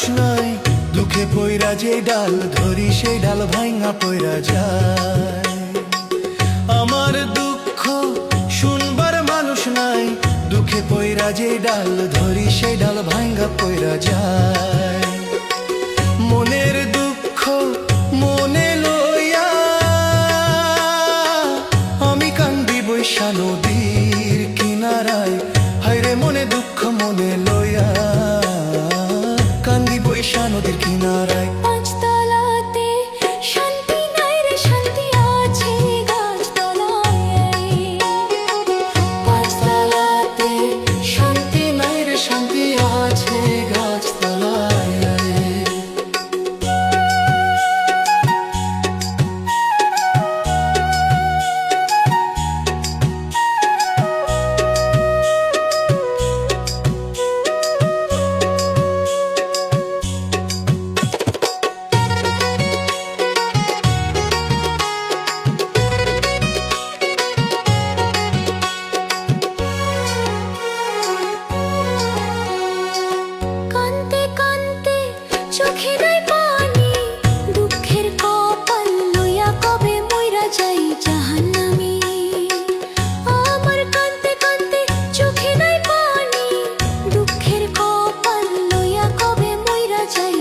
মানুষ নাই দুঃখে পয়রা যে ডাল, ধরি সেই ডাল ভাঙা পয়রা যায়। আমার দুঃখ শুনবার মানুষ নাই। দুঃখে পয়রা যে ডাল, ধরি সেই ডাল ভাঙা পয়রা যায়। মনের দুঃখ মনে লইয়া আমি কান্দি বৈশা নদী not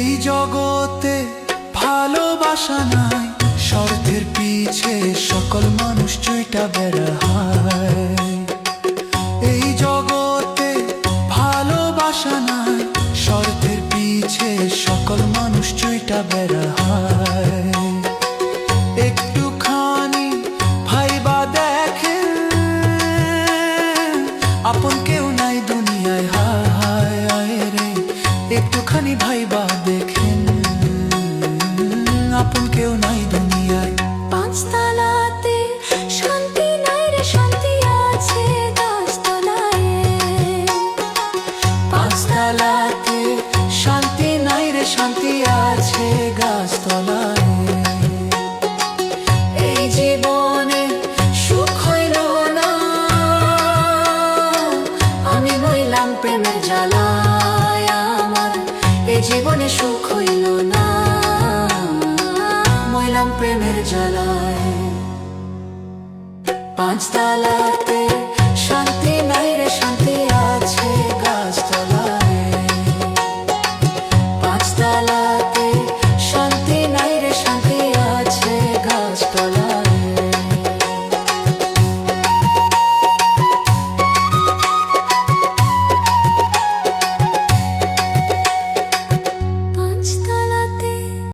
এই জগতে ভালোবাসা নাই শর্তের পিছে সকল মানুষ চৈটা বেড়ায় এই জগতে ভালোবাসা নাই শর্তের পিছে সকল মানুষ চুইটা বেড়ায় একটুখানি ভাইবা দেখে আপন কেউ নাই দুনিয়ায়। হায় রে, একটুখানি ভাই জীবনে সুখ হইল না। মইলাম প্রেমের জ্বালায়। পাঁচতলাতে